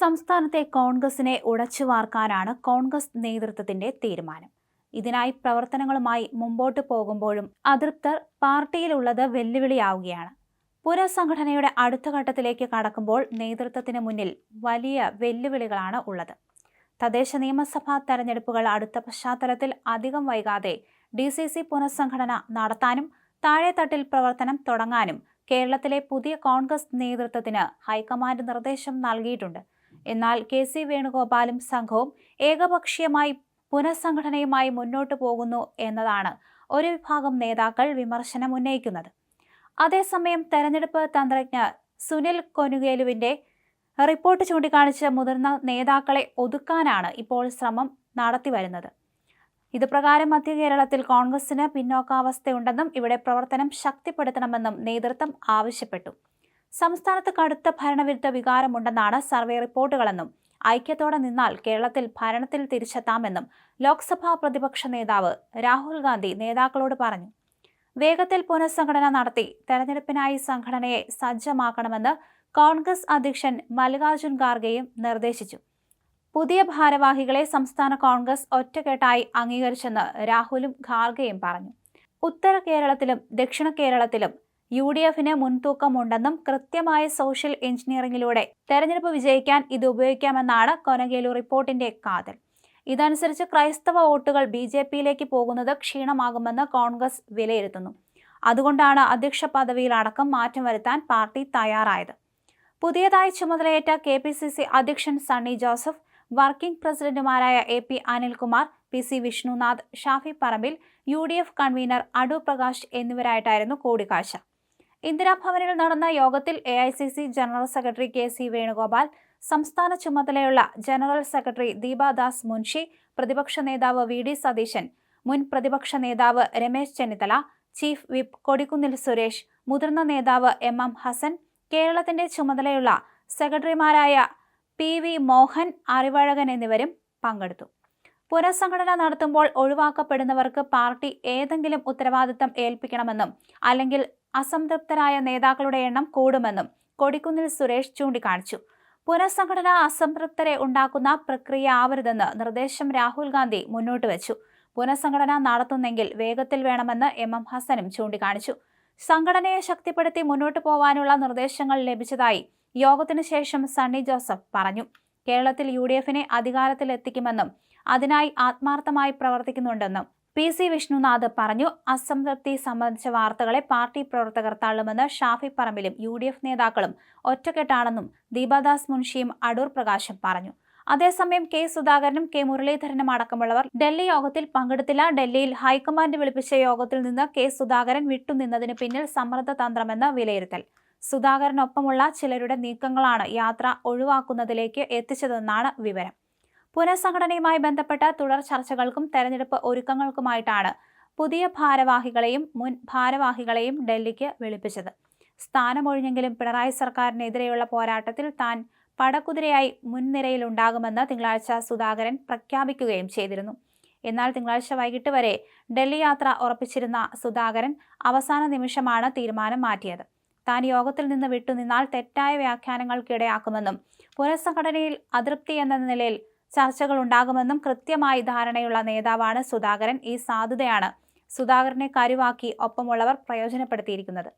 സംസ്ഥാനത്തെ കോൺഗ്രസിനെ ഉടച്ചു വാർക്കാനാണ് കോൺഗ്രസ് നേതൃത്വത്തിന്റെ തീരുമാനം. ഇതിനായി പ്രവർത്തനങ്ങളുമായി മുമ്പോട്ട് പോകുമ്പോഴും അതൃപ്തർ പാർട്ടിയിലുള്ളത് വെല്ലുവിളിയാവുകയാണ്. പുനഃസംഘടനയുടെ അടുത്ത ഘട്ടത്തിലേക്ക് കടക്കുമ്പോൾ നേതൃത്വത്തിന് മുന്നിൽ വലിയ വെല്ലുവിളികളാണ് ഉള്ളത്. തദ്ദേശ നിയമസഭാ തെരഞ്ഞെടുപ്പുകൾ അടുത്ത പശ്ചാത്തലത്തിൽ അധികം വൈകാതെ ഡി സി സി പുനഃസംഘടന നടത്താനും താഴെത്തട്ടിൽ പ്രവർത്തനം തുടങ്ങാനും കേരളത്തിലെ പുതിയ കോൺഗ്രസ് നേതൃത്വത്തിന് ഹൈക്കമാൻഡ് നിർദ്ദേശം നൽകിയിട്ടുണ്ട്. എന്നാൽ കെ സി വേണുഗോപാലും സംഘവും ഏകപക്ഷീയമായി പുനഃസംഘടനയുമായി മുന്നോട്ടു പോകുന്നു എന്നതാണ് ഒരു വിഭാഗം നേതാക്കൾ വിമർശനം ഉന്നയിക്കുന്നത്. അതേസമയം തെരഞ്ഞെടുപ്പ് തന്ത്രജ്ഞ സുനിൽ കൊനുകേലുവിന്റെ റിപ്പോർട്ട് ചൂണ്ടിക്കാണിച്ച് മുതിർന്ന നേതാക്കളെ ഒതുക്കാനാണ് ഇപ്പോൾ ശ്രമം നടത്തിവരുന്നത് ഇത് പ്രകാരം മധ്യ കേരളത്തിൽ കോൺഗ്രസിന് പിന്നോക്കാവസ്ഥയുണ്ടെന്നും ഇവിടെ പ്രവർത്തനം ശക്തിപ്പെടുത്തണമെന്നും നേതൃത്വം ആവശ്യപ്പെട്ടു. സംസ്ഥാനത്ത് കടുത്ത ഭരണവിരുദ്ധ വികാരമുണ്ടെന്നാണ് സർവേ റിപ്പോർട്ടുകളെന്നും ഐക്യത്തോടെ നിന്നാൽ കേരളത്തിൽ ഭരണത്തിൽ തിരിച്ചെത്താമെന്നും ലോക്സഭാ പ്രതിപക്ഷ നേതാവ് രാഹുൽ ഗാന്ധി നേതാക്കളോട് പറഞ്ഞു. വേഗത്തിൽ പുനഃസംഘടന നടത്തി തെരഞ്ഞെടുപ്പിനായി സംഘടനയെ സജ്ജമാക്കണമെന്ന് കോൺഗ്രസ് അധ്യക്ഷൻ മല്ലികാർജുൻ ഖാർഗെയും നിർദ്ദേശിച്ചു. പുതിയ ഭാരവാഹികളെ സംസ്ഥാന കോൺഗ്രസ് ഒറ്റക്കെട്ടായി അംഗീകരിച്ചെന്ന് രാഹുലും ഖാർഗെയും പറഞ്ഞു. ഉത്തര കേരളത്തിലും ദക്ഷിണ കേരളത്തിലും യു ഡി എഫിന് മുൻതൂക്കമുണ്ടെന്നും കൃത്യമായ സോഷ്യൽ എഞ്ചിനീയറിംഗിലൂടെ തെരഞ്ഞെടുപ്പ് വിജയിക്കാൻ ഇത് ഉപയോഗിക്കാമെന്നാണ് കൊനഗേലു റിപ്പോർട്ടിന്റെ കാതൽ. ഇതനുസരിച്ച് ക്രൈസ്തവ വോട്ടുകൾ ബി ജെ പിയിലേക്ക് പോകുന്നത് ക്ഷീണമാകുമെന്ന് കോൺഗ്രസ് വിലയിരുത്തുന്നു. അതുകൊണ്ടാണ് അധ്യക്ഷ പദവിയിൽ അടക്കം മാറ്റം വരുത്താൻ പാർട്ടി തയ്യാറായത്. പുതിയതായി ചുമതലയേറ്റ കെ പി സി സി അധ്യക്ഷൻ സണ്ണി ജോസഫ് വർക്കിംഗ് പ്രസിഡന്റുമാരായ A P Anilkumar P C Vishnunath Shafi Parambil U D F convener Adoor Prakash എന്നിവരായിട്ടായിരുന്നു കൂടിക്കാഴ്ച. ഇന്ദിരാഭവനിൽ നടന്ന യോഗത്തിൽ A general secretary K C Venugopal സംസ്ഥാന ചുമതലയുള്ള ജനറൽ സെക്രട്ടറി ദീപാദാസ് മുൻഷി പ്രതിപക്ഷ നേതാവ് വി ഡി സതീശൻ മുൻ പ്രതിപക്ഷ നേതാവ് രമേശ് ചെന്നിത്തല ചീഫ് വിപ്പ് കൊടിക്കുന്നിൽ സുരേഷ് മുതിർന്ന നേതാവ് എം എം ഹസൻ കേരളത്തിന്റെ ചുമതലയുള്ള സെക്രട്ടറിമാരായ പി വി മോഹൻ അറിവഴകൻ എന്നിവരും പങ്കെടുത്തു. പുനഃസംഘടന നടത്തുമ്പോൾ ഒഴിവാക്കപ്പെടുന്നവർക്ക് പാർട്ടി ഏതെങ്കിലും ഉത്തരവാദിത്തം ഏൽപ്പിക്കണമെന്നും അല്ലെങ്കിൽ അസംതൃപ്തരായ നേതാക്കളുടെ എണ്ണം കൂടുമെന്നും കൊടിക്കുന്നിൽ സുരേഷ് ചൂണ്ടിക്കാണിച്ചു. പുനഃസംഘടന അസംതൃപ്തരെ ഉണ്ടാക്കുന്ന പ്രക്രിയ ആവരുതെന്ന് നിർദ്ദേശം രാഹുൽ ഗാന്ധി മുന്നോട്ട് വെച്ചു. പുനഃസംഘടന നടത്തുന്നെങ്കിൽ വേഗത്തിൽ വേണമെന്ന് എം എം ഹസനും ചൂണ്ടിക്കാണിച്ചു. സംഘടനയെ ശക്തിപ്പെടുത്തി മുന്നോട്ടു പോവാനുള്ള നിർദ്ദേശങ്ങൾ ലഭിച്ചതായി യോഗത്തിനു ശേഷം സണ്ണി ജോസഫ് പറഞ്ഞു. കേരളത്തിൽ യു ഡി എഫിനെ അധികാരത്തിലെത്തിക്കുമെന്നും അതിനായി ആത്മാർത്ഥമായി പ്രവർത്തിക്കുന്നുണ്ടെന്നും പി സി വിഷ്ണുനാഥ് പറഞ്ഞു അസംതൃപ്തി സംബന്ധിച്ച വാർത്തകളെ പാർട്ടി പ്രവർത്തകർ തള്ളുമെന്ന് ഷാഫി പറമ്പിലും യു ഡി എഫ് നേതാക്കളും ഒറ്റക്കെട്ടാണെന്നും ദീപദാസ് മുൻഷിയും അടൂർ പ്രകാശും പറഞ്ഞു. അതേസമയം കെ സുധാകരനും കെ മുരളീധരനും അടക്കമുള്ളവർ ഡൽഹി യോഗത്തിൽ പങ്കെടുത്തില്ല. ഡൽഹിയിൽ ഹൈക്കമാൻഡ് വിളിപ്പിച്ച യോഗത്തിൽ നിന്ന് കെ സുധാകരൻ വിട്ടുനിന്നതിന് പിന്നിൽ സമ്മർദ്ദ തന്ത്രമെന്ന് വിലയിരുത്തൽ. സുധാകരനൊപ്പമുള്ള ചിലരുടെ നീക്കങ്ങളാണ് യാത്ര ഒഴിവാക്കുന്നതിലേക്ക് എത്തിച്ചതെന്നാണ് വിവരം. പുനഃസംഘടനയുമായി ബന്ധപ്പെട്ട തുടർ ചർച്ചകൾക്കും തെരഞ്ഞെടുപ്പ് ഒരുക്കങ്ങൾക്കുമായിട്ടാണ് പുതിയ ഭാരവാഹികളെയും മുൻ ഭാരവാഹികളെയും ഡൽഹിക്ക് വിളിപ്പിച്ചത്. സ്ഥാനമൊഴിഞ്ഞെങ്കിലും പിണറായി സർക്കാരിനെതിരെയുള്ള പോരാട്ടത്തിൽ താൻ പടക്കുതിരയായി മുൻനിരയിലുണ്ടാകുമെന്ന് തിങ്കളാഴ്ച സുധാകരൻ പ്രഖ്യാപിക്കുകയും ചെയ്തിരുന്നു. എന്നാൽ തിങ്കളാഴ്ച വൈകിട്ട് വരെ ഡൽഹി യാത്ര ഉറപ്പിച്ചിരുന്ന സുധാകരൻ അവസാന നിമിഷമാണ് തീരുമാനം മാറ്റിയത്. താൻ യോഗത്തിൽ നിന്ന് വിട്ടുനിന്നാൽ തെറ്റായ വ്യാഖ്യാനങ്ങൾക്കിടയാക്കുമെന്നും പുനഃസംഘടനയിൽ അതൃപ്തി എന്ന നിലയിൽ ചർച്ചകൾ ഉണ്ടാകുമെന്നും കൃത്യമായി ധാരണയുള്ള നേതാവാണ് സുധാകരൻ. ഈ സാധ്യതയാണ് സുധാകരനെ കരുവാക്കി ഒപ്പമുള്ളവർ പ്രയോജനപ്പെടുത്തിയിരിക്കുന്നത്.